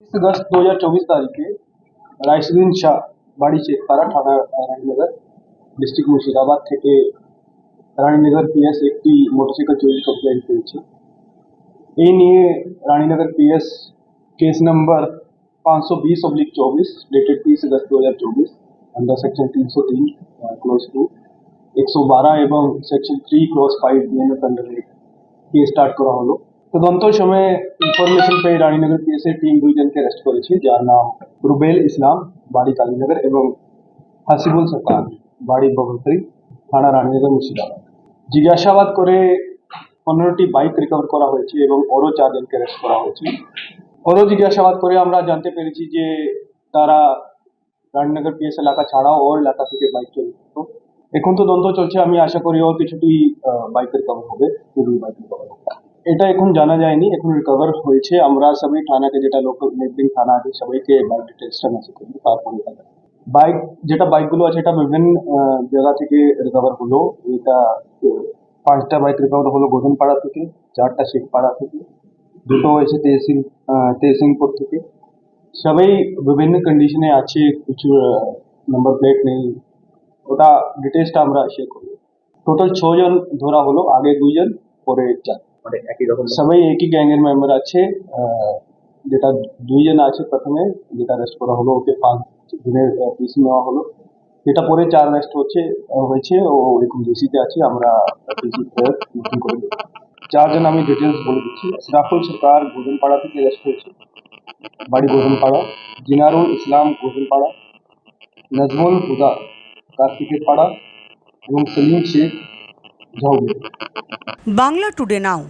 अगस्त 2024 तारीखे রাইসুদ্দিন শাহ বাড়ি চেকপাড়া থানা রানীনগর ডিস্ট্রিক্ট মুর্শিদাবাদ থেকে রানীনগর পিএস একটি মোটরসাইকেল চুরির কমপ্লেন পেয়েছে এই নিয়ে Raninagar PS case number 520 oblique চব্বিশ ডেটেড তিরিশ আগস্ট দু হাজার চব্বিশ আন্ডার সেকশন তিনশো তিন ক্লোজ টু একশো বারো এবং section three clause five BNF আন্ডারে কেস স্টার্ট করা হলো তদন্ত সময়ে ইনফরমেশন পেয়ে রানীনগর পিএস এর টিম দুইজনকে অ্যারেস্ট করেছে, যার নাম রুবেল ইসলাম, বাড়ি কালীনগর এবং হাসিবুল সরকার বাড়ি বগলপুরি থানা রানীনগর, মুর্শিদাবাদ। জিজ্ঞাসাবাদ করে পনেরোটি বাইক রিকভার করা হয়েছে এবং ওরও চারজনকে অ্যারেস্ট করা হয়েছে। ওরও জিজ্ঞাসাবাদ করে আমরা জানতে পেরেছি যে তারা রানীনগর পিএস এলাকা ছাড়াও ওর এলাকা থেকে বাইক চলে এখন তো দ্বন্দ্ব চলছে, আমি আশা করি ওর কিছুটি বাইক রিকভার হবে বাইক রিকভার হবে। এটা এখন জানা যায়নি এখন রিকভার হয়েছে। আমরা সবাই থানাকে যেটা লোকাল নেটবিং থানা আছে সবাইকে বাইক ডিটেলসটা মেসেজ করি তারপরে বাইক যেটা বাইকগুলো আছে এটা বিভিন্ন জায়গা থেকে রিকভার হলো। এটা পাঁচটা বাইক রিকভার হলো গোধনপাড়া থেকে চারটা শেখপাড়া থেকে দুটো হয়েছে তেহসিল আহ, তেহসিংপুর থেকে। সবাই বিভিন্ন কন্ডিশনে আছে কিছু নাম্বার প্লেট নেই। ওটা ডিটেলসটা আমরা শেয়ার করব। টোটাল ছজন ধরা হলো আগে দুইজন পরে চার মানে একই রকম সবাই একই গ্যাংয়ের মেম্বার আছে যেটা দুইজন আছে প্রথমে যেটা অ্যারেস্ট করা হলো ওকে পাঁচ দিনের পিসি নেওয়া হলো। যেটা পরে চার অ্যারেস্ট হচ্ছে হয়েছে ও এখন ডিসিতে আছে আমরা পিসি নতুন করে। চারজন আমি ডিটেলস বলে দিচ্ছি। রাফুল সরকার গোধনপাড়া থেকে অ্যারেস্ট হয়েছে বাড়ি গোধনপাড়া জিনারুল ইসলাম গোধনপাড়া নজমুল হুদা কার্তিকের পাড়া। এবং সেলিম শেখ ঝাউগুড়ি বাংলা টুডে নাও